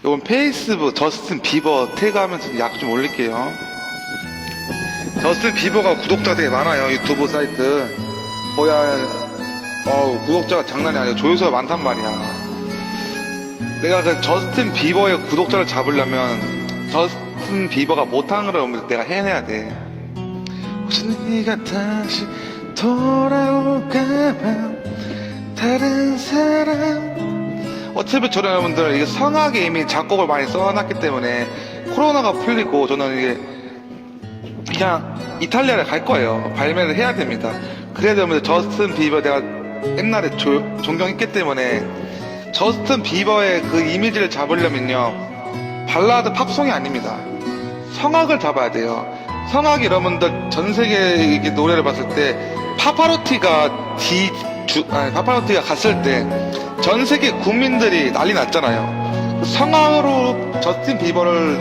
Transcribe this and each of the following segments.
이건 페이스북 저스틴 비버 태그하면서 약 좀 올릴게요. 저스틴 비버가 구독자 되게 많아요. 유튜브 사이트. 거의 한, 어우, 구독자가 장난이 아니야. 조회수가 많단 말이야. 내가 그 저스틴 비버의 구독자를 잡으려면 저스틴 비버가 못한 걸 내가 해내야 돼. 혹시 네가 다시 돌아올까봐 다른 사람 어차피 저는 여러분들 이게 성악에 이미 작곡을 많이 써놨기 때문에 코로나가 풀리고 저는 이게 그냥 이탈리아를 갈 거예요. 발매를 해야 됩니다. 그래야 되면 저스틴 비버 내가 옛날에 조- 존경했기 때문에 저스틴 비버의 그 이미지를 잡으려면요. 발라드 팝송이 아닙니다. 성악을 잡아야 돼요. 성악이 여러분들 전 세계 이게 노래를 봤을 때 파파로티가 뒤 주, 아니, 파파로티가 갔을 때 전 세계 국민들이 난리 났잖아요. 성악으로 저스틴 비버를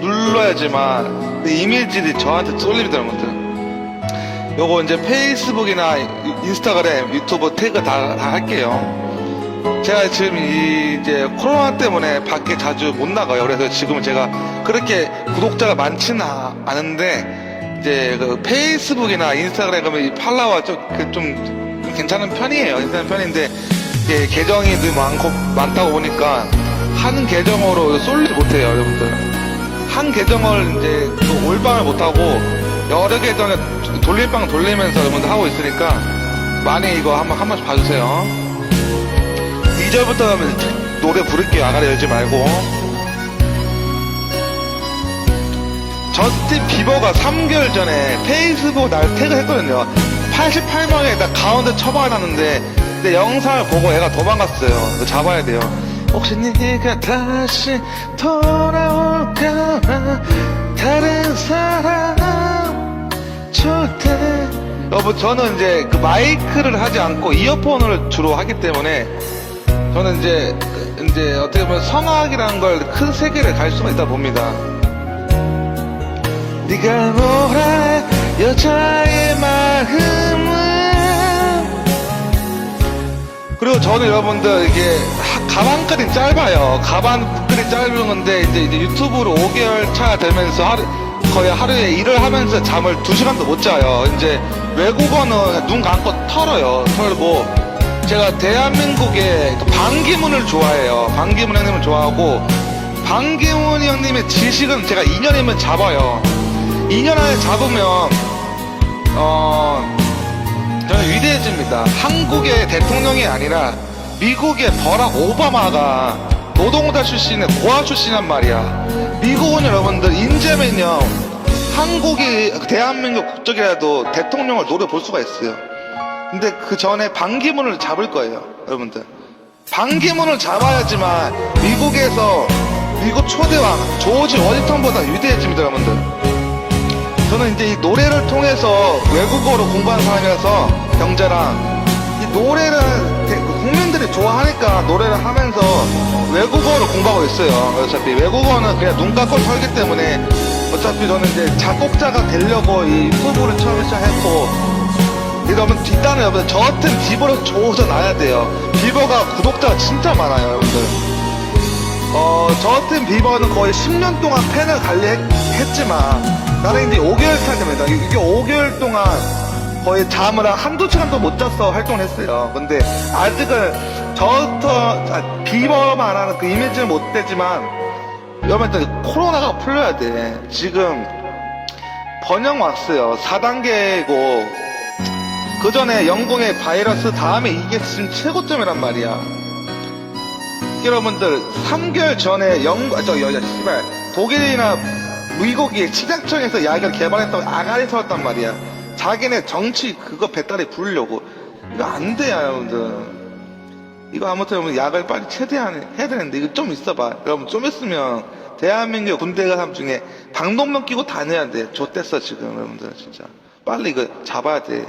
눌러야지만 그 이미지들이 저한테 여러분들. 요거 이제 페이스북이나 인스타그램, 유튜브 태그 다, 다 할게요. 제가 지금 이 이제 코로나 때문에 밖에 자주 못 나가요. 그래서 지금 제가 그렇게 구독자가 많지는 아- 않은데 이제 그 페이스북이나 인스타그램 가면 이 팔로워가 좀, 괜찮은 편이에요. 괜찮은 편인데 이게 계정이 늘 많고 많다고 보니까 한 계정으로 쏠리지 못해요, 여러분들. 한 계정을 이제 그 올방을 못하고 여러 계정에 돌림방 돌리면서 여러분들 하고 있으니까 많이 이거 한번 한 번씩 봐주세요. 2절부터 하면 노래 부를게요. 아가리 열지 말고. 저스틴 비버가 3개월 전에 페이스북 날 태그했거든요. 88명에 나 가운데 처박아놨는데 내 영상을 보고 애가 도망갔어요. 잡아야 돼요. 혹시 네가 다시 돌아올까 다른 사람 절대 여러분 저는 이제 그 마이크를 하지 않고 이어폰을 주로 하기 때문에 저는 이제 이제 어떻게 보면 성악이라는 걸 큰 세계를 갈 수가 있다 봅니다. 네가 뭐라 저는 여러분들 이게 하- 가방끈이 짧아요. 가방끈이 짧은 건데 이제, 이제 유튜브로 5개월 차 되면서 하루, 거의 하루에 일을 하면서 잠을 2시간도 못 자요. 이제 외국어는 눈 감고 털어요. 털고 제가 대한민국의 그 방기문을 좋아해요. 방기문 형님을 좋아하고 방기문 형님의 지식은 제가 2년이면 잡아요. 2년 안에 잡으면 어 저는 위대해집니다. 한국의 대통령이 아니라 미국의 버락 오바마가 노동자 출신의 고아 출신란 말이야. 미국은 여러분들 인재면요 한국이 대한민국 국적이라도 대통령을 노려볼 수가 있어요. 근데 그 전에 반기문을 잡을 거예요, 여러분들. 반기문을 잡아야지만 미국에서 미국 초대왕 조지 워싱턴보다 위대해집니다, 여러분들. 저는 이제 이 노래를 통해서 외국어로 공부하는 사람이라서 경제랑 이 노래를 대- 국민들이 좋아하니까 노래를 하면서 외국어로 공부하고 있어요. 어차피 외국어는 그냥 눈 감고 털기 때문에 어차피 저는 이제 작곡자가 되려고 이 유튜브를 처음 시작했고 이러면 뒷단은 여러분 저 같은 비버를 조져 놔야 돼요. 비버가 구독자가 진짜 많아요, 여러분들. 어, 저 같은 비버는 거의 10년 동안 팬을 관리했지만, 나는 이제 5개월 차입니다. 이게 5개월 동안 거의 잠을 한 한두 시간도 못 자서 활동을 했어요. 근데 아직은 저부터 아, 비버만 하는 그 이미지는 못 되지만, 여러분, 코로나가 풀려야 돼. 지금 번영 왔어요. 4단계고, 그 전에 영국의 바이러스 다음에 이게 지금 최고점이란 말이야. 여러분들 3개월 전에 영국 아, 저 여자 씨발 독일이나 미국이 치약청에서 약을 개발했다고 아가리 세웠단 말이야. 자기네 정치 그거 배달에 부르려고 이거 안 돼요 여러분들. 이거 아무튼 여러분 약을 빨리 최대한 해야 되는데 이거 좀 있어봐. 여러분 좀 있으면 대한민국 군대 가 사람 중에 방독면 끼고 다녀야 돼. 좆됐어 지금 여러분들 진짜. 빨리 이거 잡아야 돼.